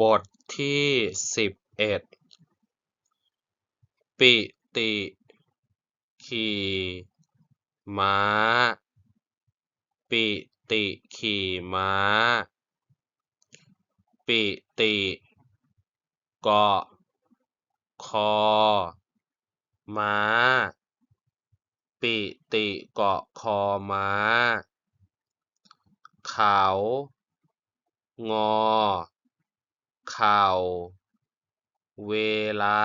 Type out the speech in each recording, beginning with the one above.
บทที่สิบเอ็ดปิติ ขี่ม้า ปิติขี่ม้า ปิติเกาะคอ ม้า ปิติเกาะคอม้า เขา งอ ข่าเวลา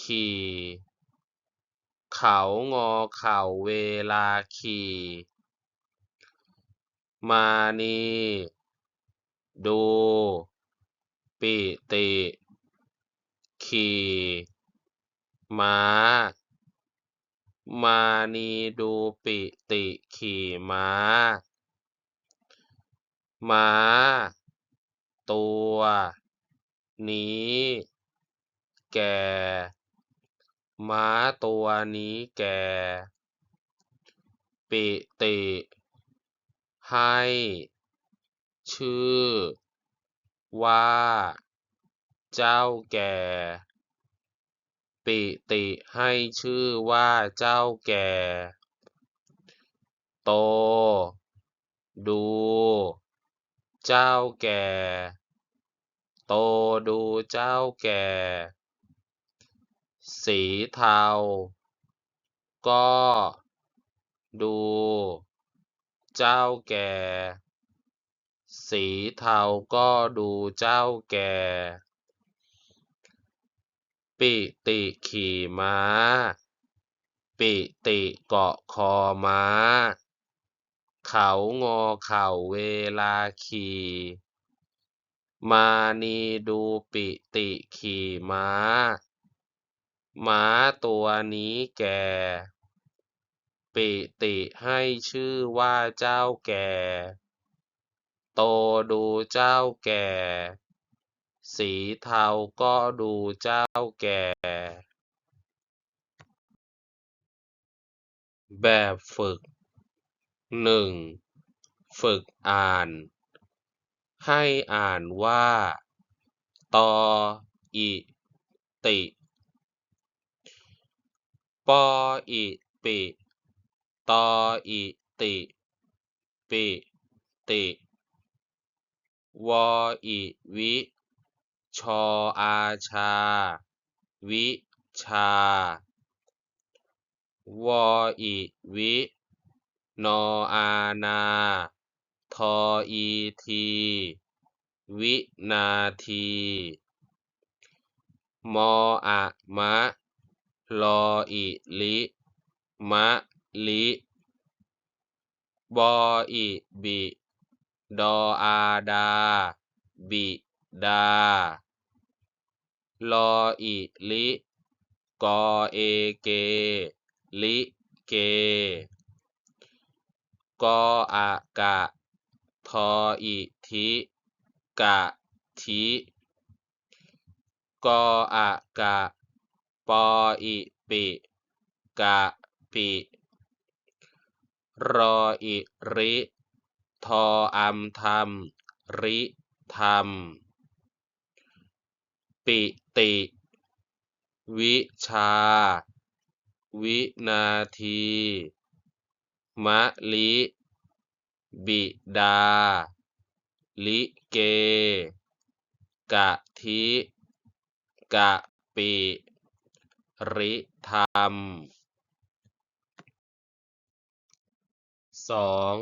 ขี่ เขางอเข่าเวลาขี่ มานี ดู ปิติ ขี่ ม้า มานีดูปิติขี่ม้า ม้า ตัวนี้แก่ ม้าตัวนี้แก่ ปิติ ให้ ชื่อ ว่า เจ้าแก่ ปิติให้ชื่อว่าเจ้าแก่ โต ดู เจ้าแก่ โตดูเจ้าแก่ สีเทา ก็ดู เจ้าแก่ สีเทาก็ดูเจ้าแก่ ปิติขี่ม้า ปิติเกาะคอม้า เขางอเข่าเวลาขี่ มานีดูปิติขี่ม้า ม้าตัวนี้แก่ ปิติให้ชื่อว่าเจ้าแก่ โตดูเจ้าแก่ สีเทาก็ดูเจ้าแก่ แบบฝึกหนึ่งฝึกอ่าน ให้อ่านว่า ตอ อิติ ปอ อิปิ ตอ อิติ ปิ ติ วอ อิวิ ชอ อาชา วิชา วอ อิวิ นออานา ทออีที วินาที มออะมะ ลออิลิ มะลิ บออิบิ ดออาดา บิดา ลออิลิ กอเอเก ลิเกกออากะ ทออิทิกะทิกออากะปออิปิกะปิรออิริทออัมธรรมริธรรม ปิติ วิชา วินาที มะลิ บิดา ลิเก กะทิ กะปิ ริธรรมสอง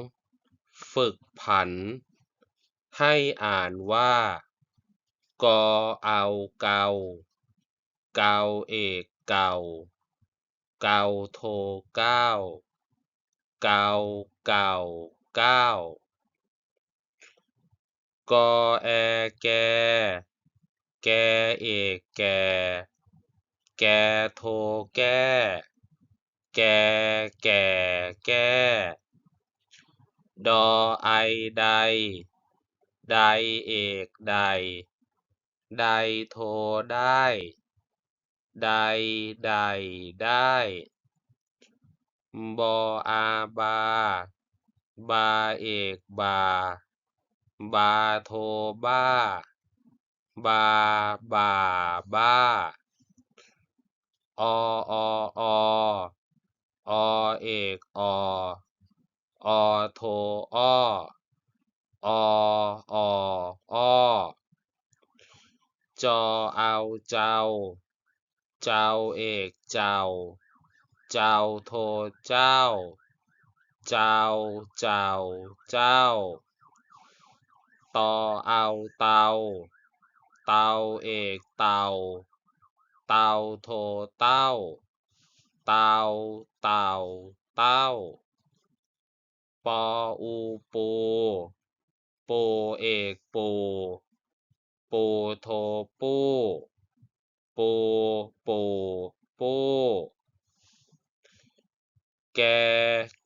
ฝึกผัน ให้อ่านว่า กอเอาเกา เกาเอกเก่า เกาโทเก้า เกาเก่า เก้ากอแอแก แกเอกแก แกโทแก แกแก่แก้ดอไอใดไดเอกใดไดโทได้ไดใดได้ บออาบา บาเอกบา บาโทบ้า บาบาบ้า อออออเอกออโทออออออจอเอาเจ้า เจ้าเอกเจ้า เจ้าโทเจ้า จ้าเจ้าเจ้า ตอเอาเตา เตาเอกเตา เตาโทเต้า เตาเตาเต้า ปออูปู ปูเอกปู ปูโทปู ปูปูปู แก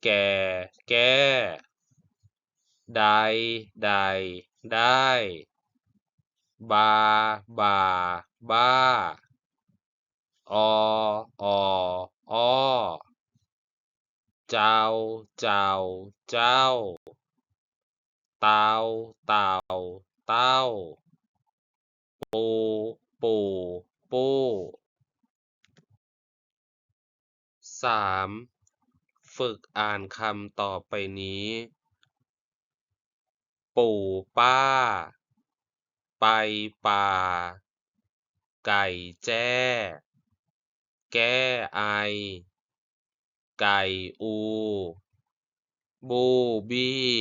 แก่ แก้ได้ได้ได้ บา บา บ้าออออ้อ เจ้า เจ้า เจ้า เต่าเต่าเต้า ปู ปู ปูสาม ฝึกอ่านคำต่อไปนี้ ปู่ป้า ไปป่า ไก่แจ้ แก้ไอ ไก่อู บูบี้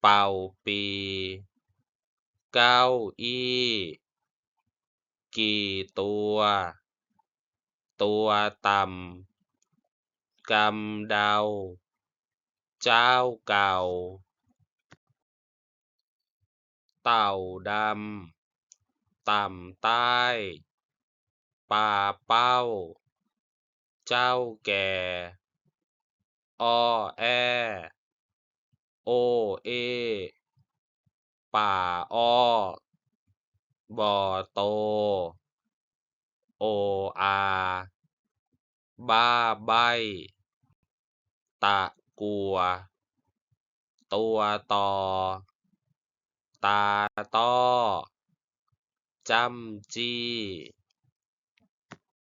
เป่าปี เก้าอี้ กี่ตัว ตัวต่ำ กำเดาเจ้าเก่า เต่าดำ ต่ำใต้ป่าเป้า เจ้าแก่ ออแอ โอเอ ป่าอ้อบ่อโต โออา บ้าใบ ตะกัวตัวต่อ ตาต้อจำจี้